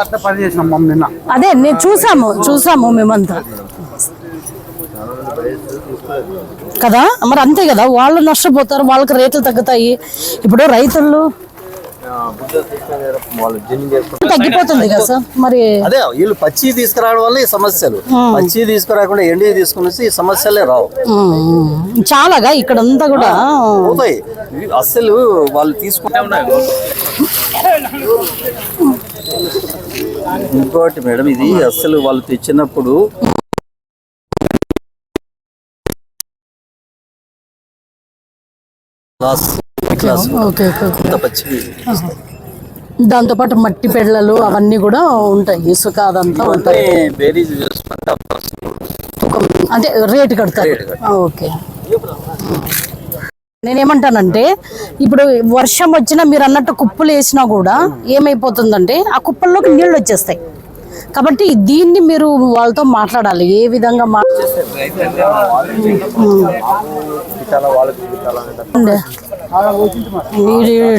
అట్లా పని చేసినాం మమ్మల్ని నిన్న. అదే నేను చూసాము చూసాము మేమంతా. కదా? మరి అంతే కదా వాళ్ళు నష్టపోతారు వాళ్ళకి రేట్లు తగ్గుతాయి. ఇప్పుడు రైతులు తగ్గిపోతుంది కదా సార్? మరి అదే వీళ్ళు పచ్చి తీసుకురావడం వల్ల ఈ సమస్యలు. పచ్చి తీసుకురాకుండా ఎండి తీసుకుని ఈ సమస్యలే రావు. చాలాగా ఇక్కడంతా కూడా. పోతాయి. ఇవి అస్సలు వాళ్ళు తీసుకుంటే ఇంకోటి మేడం ఇది అస్సలు వాళ్ళు తెచ్చినప్పుడు పచ్చి దాంతోపాటు మట్టి పెళ్ళలు అవన్నీ కూడా ఉంటాయి ఇసుక అదంతా ఉంటాయి. అంటే రేటు కడతారు. ఓకే. నేనేమంటానంటే ఇప్పుడు వర్షం వచ్చినా మీరు అన్నట్టు కుప్పలు వేసినా కూడా ఏమైపోతుందంటే ఆ కుప్పల్లోకి నీళ్ళు వచ్చేస్తాయి. కాబట్టి దీన్ని మీరు వాళ్ళతో మాట్లాడాలి. ఏ విధంగా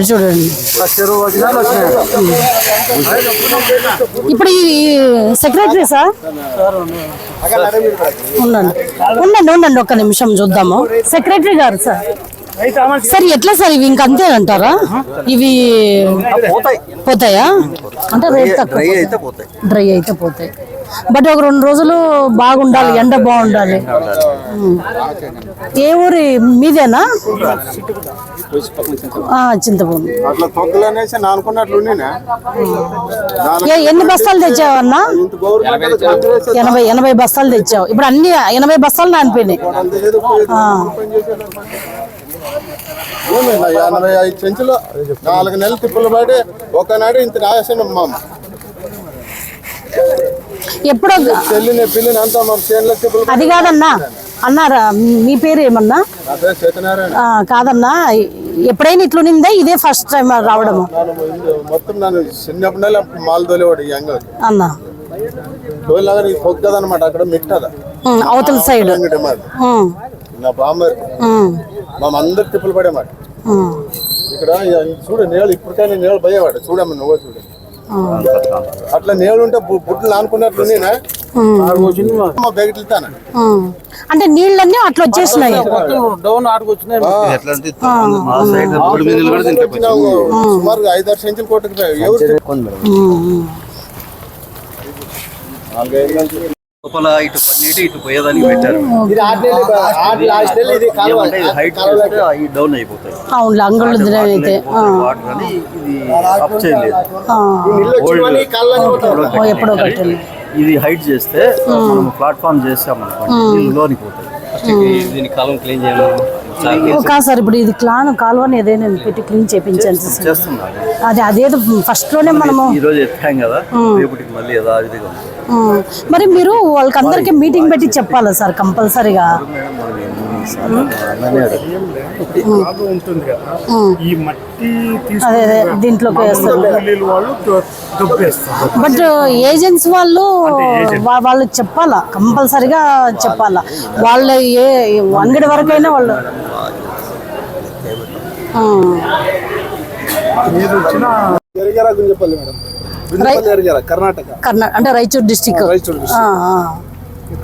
చూడండి. ఇప్పుడు ఈ సెక్రటరీ సార్? ఉండండి. ఉండండి ఉండండి ఒక్క నిమిషం చూద్దాము. సెక్రటరీ గారు సార్. సార్ ఎట్లా సార్ ఇవి? ఇంక అంతేనంటారా ఇవి పోతాయి. అంటే రేట్ తక్కువ డ్రై అయితే పోతాయి. బట్ ఒక రెండు రోజులు బాగుండాలి ఎండ బాగుండాలి. ఏ ఊరి? మీదేనా? చింతపండు. ఎన్ని బస్తాలు తెచ్చావన్నా? ఎనభై ఎనభై బస్తాలు తెచ్చావు. ఇప్పుడు అన్ని ఎనభై బస్తాలు నానిపోయినాయి. ఎనభై ఐదు చెంచులు నాలుగు నెలలు తిప్పులు పడి ఒకనాడు ఇంత మామ ఎప్పుడో చెల్లిని పిల్లిని అంతా మా చేనులో తిప్పులు అది కాదన్నా. అన్నారా? మీ పేరు ఏమన్నా? అదే సత్యనారాయణ. ఆ, కాదన్నా. ఎప్పుడైనా ఇట్లునిందా ఇదే ఫస్ట్ టైం రావడము? ఇందు- మొత్తం నన్ను చిన్నప్పటి నెల మాలు తోలేవాడు ఈ అంగ అన్న. తోలినాగా నీకు పొగ్గదనమాట అక్కడ మిట్టదా. అవతల సైడ్. అంగడి మాది ఉమ్, నా బామ్మర్ ఉమ్, మా అందరు తిప్పులు పడేమాట. ఇక్కడ చూడు నేళ్ళు ఇప్పటికైనా నేళ్ళు పోయేవాడు. చూడమ్మ నువ్వు చూడు. అట్లా నేళ్ళు ఉంటే బుడ్లు అనుకున్నట్లు నేనా. అంటే నీళ్ళన్నీ అట్లా వచ్చేసినాయి. సుమారు ఐదారు సెంచులు కొట్టుకుపోయాయి. లోపల ఇటు పన్నీటి ఇటు పోయేదానికి పెట్టారు. ఇది ఏమంటే ఇది హైట్ అవి డౌన్ అయిపోతాయి. అవును అంగుళ్ళు అయితే ఆ, వాటర్ అని ఇది అప్ చేయలేదు. ఎప్పుడో కట్టాలి ఇది హైట్ చేస్తే మనం ప్లాట్ఫామ్ చేసామనుకోండి నీళ్ళు లోనికి పోతాయి దీని కాలం క్లీన్ చేయడం. ఓ, కాదు సార్ ఇప్పుడు ఇది క్లాన్ కాలువని ఏదైనా పెట్టి క్లీన్ చేయించాలి సార్. అది అదేదో ఫస్ట్లోనే మనము మరి మీరు వాళ్ళకి అందరికి మీటింగ్ పెట్టి చెప్పాలా సార్ కంపల్సరీగా? ఉంటుంది కదా ఈ మట్టి అదే అదే దీంట్లోకి వేస్తారు. వాళ్ళు బట్ ఏజెంట్స్ వాళ్ళు వాళ్ళు చెప్పాలా? కంపల్సరీగా చెప్పాలా? వాళ్ళ ఏ అంగడి వరకైనా వాళ్ళు ఉమ్. ఎరిగారా గుంజపల్లి మేడం. కర్ణాటక. కర్ణా అంటే రాయచూర్ డిస్టిక్. రాయచూరు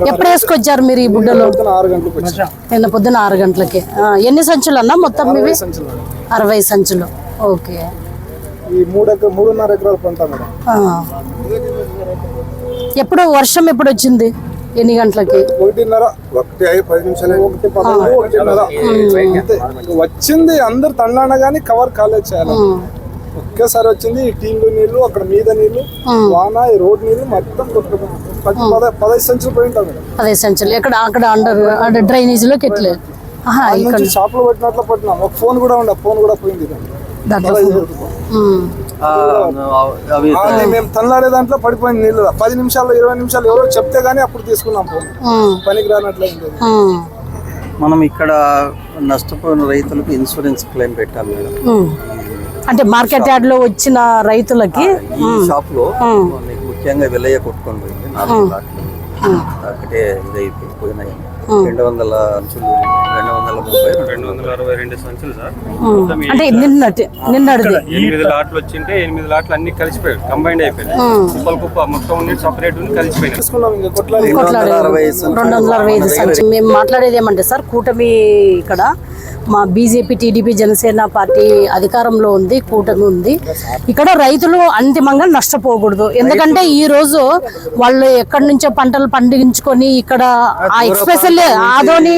ఎప్పుడు వేసుకొచ్చారు మీరు ఈ బుడ్డలో? నిన్న పొద్దున ఆరు గంటలకి. ఎన్ని సంచులు అన్నా మొత్తం ఇవి. అరవై సంచులు. ఓకే. మూడున్నర ఎకరాల. ఎప్పుడు వర్షం ఎప్పుడు వచ్చింది? ఎన్ని గంటలకి? ఒకటిన్నర ఒకటి పది నిమిషాలు. ఒకటి. వచ్చింది అందరు తండ్లాన కానీ కవర్ కాలేదు. ఒకేసారి వచ్చింది ఈ టీంలు నీళ్ళు అక్కడ మీద నీళ్ళు వాన ఈ రోడ్ నీళ్ళు మొత్తం పద పదహైదు సంచులు పోయి ఉంటాం మేడం అదే సంచులు. ఎక్కడ అక్కడ అండర్ అండర్ డ్రైనేజీలోకి ఎట్లే? ఆహా దాని ఇక్కడ. షాప్లో పెట్టినట్లు పట్టినాం. ఒక ఫోన్ కూడా ఉండే ఫోన్ కూడా పోయింది దాంట్లో. పదహైదు మేము. తల్లాడే దాంట్లో పడిపోయింది నీళ్ళు. పది నిమిషాల్లో ఇరవై నిమిషాలు ఎవరో చెప్తే గానీ అప్పుడు తీసుకున్నాం ఫోన్. పనికి రానట్లయింది. మనం ఇక్కడ నష్టపోయిన రైతులకు ఇన్సూరెన్స్ క్లెయిమ్ పెట్టాలి మేడం. అంటే మార్కెట్ యార్డ్లో వచ్చిన రైతులకి ఈ షాప్లో ముఖ్యంగా వెల్లయ్య కొట్టుకొని పోయింది. నాలుగు లాట్లు ఒకటే ఇదైపోయి పోయినాయి. రెండు వందల సంచులు రెండు వందల ముప్పై రెండు వందల అరవై రెండు సంచులు సార్. అంటే నిన్నటి నిన్నటిది. ఎనిమిది లాట్లు వచ్చింటే ఎనిమిది లాట్లు అన్ని కలిసిపోయాయి. కంబైండ్ అయిపోయాయి. కుప్పలు కుప్ప మొత్తం ఉండి సపరేట్ ఉండి కలిసిపోయినాయి. రెండు వందల అరవై మేము మాట్లాడేది ఏమంటే సార్ కూటమి ఇక్కడ మా బీజేపీ టీడీపీ జనసేన పార్టీ అధికారంలో ఉంది కూటమి ఉంది. ఇక్కడ రైతులు అంతిమంగా నష్టపోకూడదు. ఎందుకంటే ఈ రోజు వాళ్ళు ఎక్కడి నుంచో పంటలు పండించుకొని ఇక్కడ ఆ ఎక్స్పెషల్ ఆదోని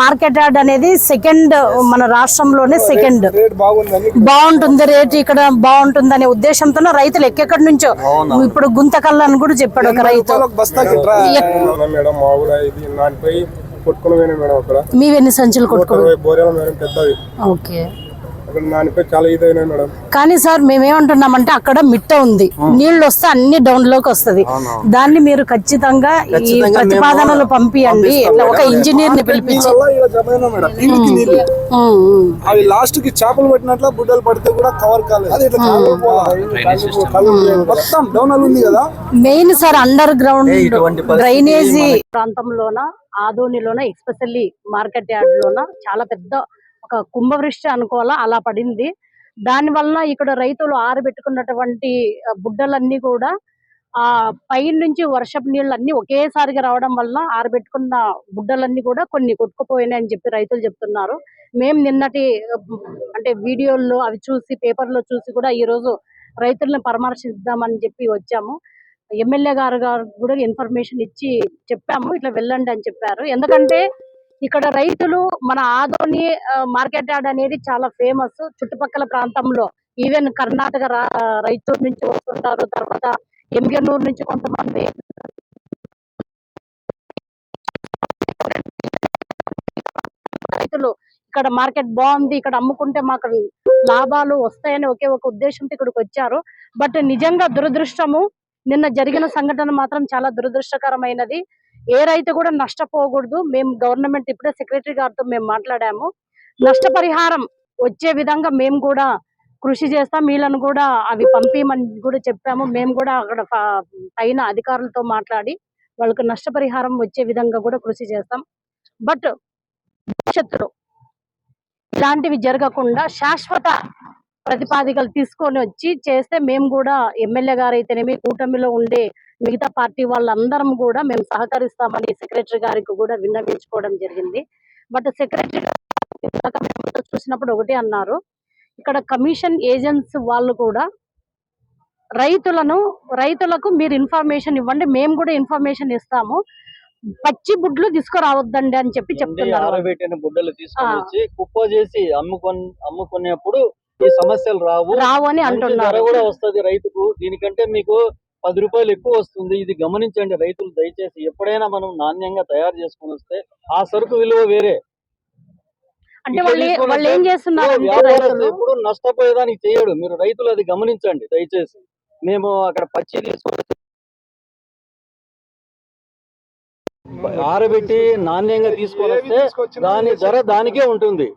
మార్కెట్ యార్డ్ అనేది సెకండ్ మన రాష్ట్రంలోనే సెకండ్. బాగుంటుంది రేట్ ఇక్కడ బాగుంటుంది అనే ఉద్దేశంతో రైతులు ఎక్కడి నుంచో. ఇప్పుడు గుంతకల్లు అని కూడా చెప్పాడు ఒక రైతు. మేడం కొట్టుకుని అక్కడ. మీవి ఎన్ని సంచులు కొట్టుకో ఇరవై బోరేల మేడం పెద్దవి ఓకే. అక్కడ నానిపోయి చాలా ఇదైనా మేడం. కానీ సార్ మేమేమంటున్నామంటే అక్కడ మిట్ట ఉంది. నీళ్ళు వస్తే అన్ని డౌన్లోకి వస్తది. దాన్ని మీరు ఖచ్చితంగా ఈ ప్రతిపాదనలు పంపియండి. ఒక ఇంజనీర్ని పిలిపించి. అవి లాస్ట్కి చేపలు పట్టినట్ల బుడ్డలు పడితే కూడా కవర్ కాలేదు. అది ఇట్లా చేపలు పోవాలి. కళ్ళు మొత్తం డౌన్ ఉంది కదా. Main sir underground drainage ప్రాంతంలోన? ఆదోనిలోన ఎక్స్పెషల్లీ మార్కెట్ యార్డ్ లోన చాలా పెద్ద ఒక కుంభవృష్టి అనుకోవాలా? అలా పడింది. దాని వలన ఇక్కడ రైతులు ఆరబెట్టుకున్నటువంటి బుడ్డలన్నీ కూడా ఆ పైన నుంచి వర్షపు నీళ్ళు అన్ని ఒకేసారిగా రావడం వల్ల ఆరబెట్టుకున్న బుడ్డలన్నీ కూడా కొన్ని కొట్టుకుపోయినాయి అని చెప్పి రైతులు చెప్తున్నారు. మేము నిన్నటి అంటే వీడియోల్లో అవి చూసి పేపర్లో చూసి కూడా ఈ రోజు రైతులను పరామర్శిద్దామని చెప్పి వచ్చాము. ఎమ్మెల్యే గారు గారు కూడా ఇన్ఫర్మేషన్ ఇచ్చి చెప్పాము ఇట్లా వెళ్ళండి అని చెప్పారు. ఎందుకంటే ఇక్కడ రైతులు మన ఆదోని మార్కెట్ యార్డ్ అనేది చాలా ఫేమస్. చుట్టుపక్కల ప్రాంతంలో ఈవెన్ కర్ణాటక రైతు రైతూరు నుంచి వస్తుంటారు తర్వాత ఎంగనూరు నుంచి కొంతమంది రైతులు ఇక్కడ మార్కెట్ బాగుంది ఇక్కడ అమ్ముకుంటే మాకు లాభాలు వస్తాయని ఒకే ఒక ఉద్దేశంతో ఇక్కడికి వచ్చారు. బట్ నిజంగా దురదృష్టము నిన్న జరిగిన సంఘటన మాత్రం చాలా దురదృష్టకరమైనది. ఏ రైతు కూడా నష్టపోకూడదు. మేము గవర్నమెంట్ ఇప్పుడే సెక్రటరీ గారితో మేము మాట్లాడాము. నష్టపరిహారం వచ్చే విధంగా మేము కూడా కృషి చేస్తాం. వీళ్ళను కూడా అవి పంపించమని కూడా చెప్పాము. మేము కూడా అక్కడ పైన అధికారులతో మాట్లాడి వాళ్ళకి నష్టపరిహారం వచ్చే విధంగా కూడా కృషి చేస్తాం. బట్ భవిష్యత్తులో ఇలాంటివి జరగకుండా శాశ్వత ప్రతిపాదికలు తీసుకొని వచ్చి చేస్తే మేము కూడా ఎమ్మెల్యే గారు అయితేనేమి కూటమిలో ఉండే మిగతా పార్టీ వాళ్ళందరం కూడా మేము సహకరిస్తామని సెక్రటరీ గారికి కూడా విన్నవించుకోవడం జరిగింది. బట్ సెక్రటరీ చూసినప్పుడు ఒకటే అన్నారు. ఇక్కడ కమిషన్ ఏజెంట్స్ వాళ్ళు కూడా రైతులను రైతులకు మీరు ఇన్ఫర్మేషన్ ఇవ్వండి మేము కూడా ఇన్ఫర్మేషన్ ఇస్తాము. పచ్చి బుడ్లు తీసుకురావద్దండి అని చెప్పి చెప్తున్నారు కుప్ప చేసి అమ్ముకొని అమ్ముకునేప్పుడు ఈ సమస్యలు రావు. రావు అని అంటున్నారు. కూడా వస్తది రైతుకు. దీనికంటే మీకు పది రూపాయలు ఎక్కువ వస్తుంది. ఇది గమనించండి రైతులు దయచేసి. ఎప్పుడైనా మనం నాణ్యంగా తయారు చేసుకొని వస్తే ఆ సరుకు విలువ వేరే. అంటే వాళ్ళు ఏ- చేస్తున్నారు ఎప్పుడు నష్టపోయేదానికి చేయడు. మీరు రైతులు అది గమనించండి దయచేసి. మేము అక్కడ పచ్చి తీసుకొని ఆరబెట్టి నాణ్యంగా తీసుకొని వస్తే దాని ధర దానికే ఉంటుంది.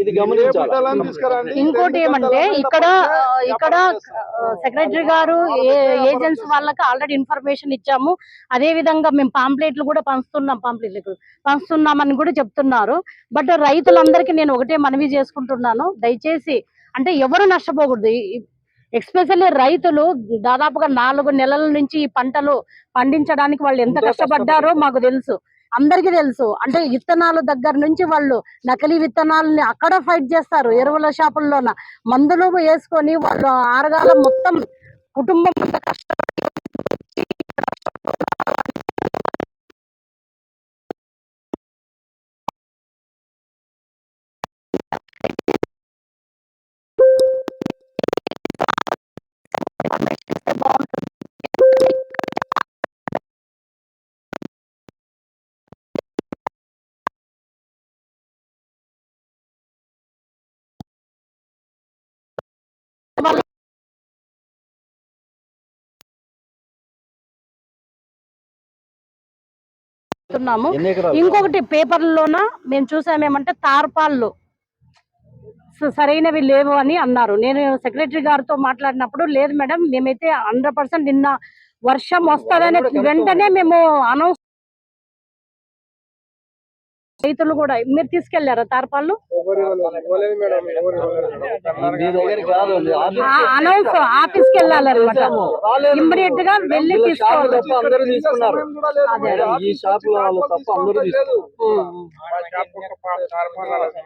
ఇది గమనించాలి. ఇంకోటి ఏమంటే ఇక్కడ ఇక్కడ సెక్రటరీ గారు ఏజెన్సీ వాళ్ళకి ఆల్రెడీ ఇన్ఫర్మేషన్ ఇచ్చాము. అదే విధంగా మేము పాంప్లెట్లు కూడా పంచుతున్నాం పాంప్లెట్లు పంచుతున్నామని కూడా చెప్తున్నారు. బట్ రైతులందరికీ నేను ఒకటే మనవి చేసుకుంటున్నాను. దయచేసి అంటే ఎవరు నష్టపోకూడదు. ఎక్స్పెషల్లీ రైతులు దాదాపుగా నాలుగు నెలల నుంచి ఈ పంటలు పండించడానికి వాళ్ళు ఎంత ఎంతో కష్టపడ్డారో. మాకు తెలుసు. అందరికీ తెలుసు. అంటే విత్తనాలు దగ్గర నుంచి వాళ్ళు నకిలీ విత్తనాలని అక్కడ ఫైట్ చేస్తారు. ఎరువుల షాపుల్లోన మందులు వేసుకొని వాళ్ళు ఆరగాల మొత్తం కుటుంబం అంతా చెప్తున్నాము. ఇంకొకటి పేపర్లోన మేము చూసామేమంటే తార్పాళ్ళు. సరైనవి లేవు అని అన్నారు. నేను సెక్రటరీ గారితో మాట్లాడినప్పుడు లేదు మేడం మేమైతే హండ్రెడ్ పర్సెంట్ నిన్న వర్షం వస్తుందనే వెంటనే మేము అనౌన్స్ రైతులు కూడా మీరు తీసుకెళ్ళారా తార్పాళ్ళు అనౌన్స్ ఆఫీస్కి వెళ్ళాలన్నమాట. ఇమ్మీడియట్గా వెళ్ళి తీసుకోవాలి. తార్పాలు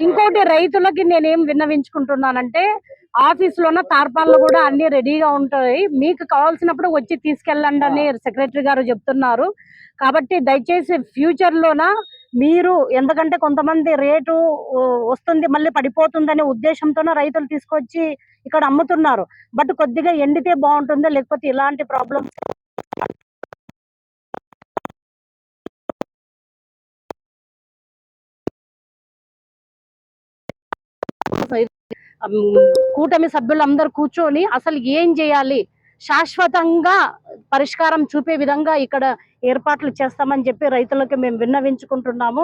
ఇంకోటి రైతులకి నేనేం విన్నవించుకుంటున్నానంటే ఆఫీస్ లోన తార్పాళ్ళు కూడా అన్ని రెడీగా ఉంటాయి. మీకు కావాల్సినప్పుడు వచ్చి తీసుకెళ్ళండి అని సెక్రటరీ గారు చెప్తున్నారు. కాబట్టి దయచేసి ఫ్యూచర్ లోన మీరు ఎందుకంటే కొంతమంది రేటు వస్తుంది మళ్ళీ పడిపోతుందనే ఉద్దేశంతోనే రైతులు తీసుకొచ్చి ఇక్కడ అమ్ముతున్నారు. బట్ కొద్దిగా ఎండితే బాగుంటుందో? లేకపోతే ఇలాంటి ప్రాబ్లమ్స్ కూటమి సభ్యులందరూ కూర్చొని అసలు ఏం చేయాలి? శాశ్వతంగా పరిష్కారం చూపే విధంగా ఇక్కడ ఏర్పాట్లు చేస్తామని చెప్పి రైతులకు మేము విన్నవించుకుంటున్నాము.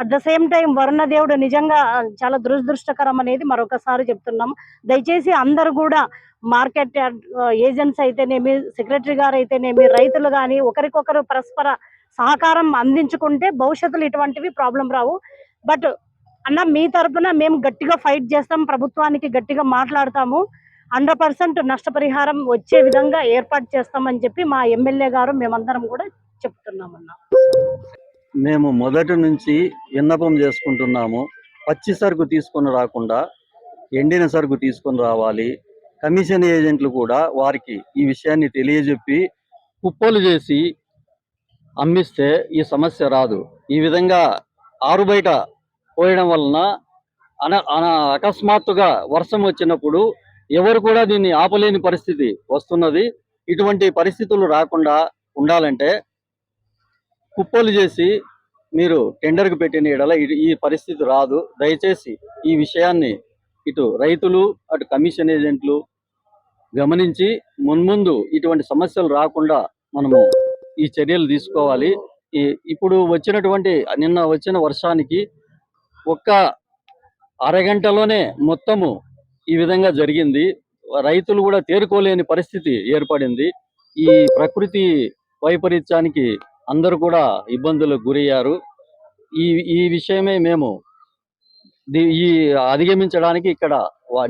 అట్ ద సేమ్ టైం వరుణదేవుడు నిజంగా చాలా దురదృష్టకరం అనేది మరొకసారి చెప్తున్నాము దయచేసి అందరూ కూడా మార్కెట్ ఏజెంట్స్ అయితేనేమి సెక్రటరీ గారు అయితేనేమి రైతులు కానీ ఒకరికొకరు పరస్పర సహకారం అందించుకుంటే భవిష్యత్తులో ఇటువంటివి ప్రాబ్లం రావు. బట్ అన్న మీ తరఫున మేము గట్టిగా ఫైట్ చేస్తాం ప్రభుత్వానికి గట్టిగా మాట్లాడతాము. హండ్రెడ్ పర్సెంట్ నష్టపరిహారం వచ్చే విధంగా ఏర్పాటు చేస్తామని చెప్పి మా ఎమ్మెల్యే గారు మేమందరం కూడా చెప్తున్నామన్నా. మేము మొదటి నుంచి విన్నపం చేసుకుంటున్నాము. పచ్చి సరుకు తీసుకొని రాకుండా ఎండిన సరుకు తీసుకొని రావాలి. కమిషన్ ఏజెంట్లు కూడా వారికి ఈ విషయాన్ని తెలియజెప్పి కుప్పలు చేసి అమ్మిస్తే ఈ సమస్య రాదు. ఈ విధంగా ఆరు బయట పోయడం వలన అన అన అకస్మాత్తుగా వర్షం వచ్చినప్పుడు ఎవరు కూడా దీన్ని ఆపలేని పరిస్థితి వస్తున్నది. ఇటువంటి పరిస్థితులు రాకుండా ఉండాలంటే కుప్పలు చేసి మీరు టెండర్కి పెట్టిన ఎడల ఈ పరిస్థితి రాదు. దయచేసి ఈ విషయాన్ని ఇటు రైతులు అటు కమిషన్ ఏజెంట్లు గమనించి మున్ముందు ఇటువంటి సమస్యలు రాకుండా మనము ఈ చర్యలు తీసుకోవాలి. ఈ ఇప్పుడు వచ్చినటువంటి నిన్న వచ్చిన వర్షానికి ఒక్క అరగంటలోనే మొత్తము ఈ విధంగా జరిగింది. రైతులు కూడా తేరుకోలేని పరిస్థితి ఏర్పడింది. ఈ ప్రకృతి వైపరీత్యానికి అందరూ కూడా ఇబ్బందులకు గురయ్యారు. ఈ ఈ విషయమే మేము ఈ అధిగమించడానికి ఇక్కడ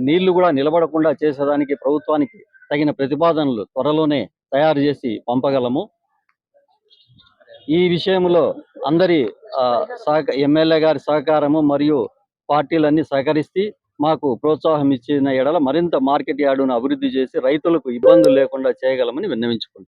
నీళ్ళు కూడా నిలబడకుండా చేసేదానికి ప్రభుత్వానికి తగిన ప్రతిపాదనలు త్వరలోనే తయారు చేసి పంపగలము. ఈ విషయంలో అందరి ఆ, సహక ఎమ్మెల్యే గారి సహకారము మరియు పార్టీలన్నీ సహకరిస్తే మాకు ప్రోత్సాహం ఇచ్చిన ఎడల మరింత మార్కెట్ యార్డును అభివృద్ధి చేసి రైతులకు ఇబ్బందులు లేకుండా చేయగలమని విన్నవించుకుంటున్నాం.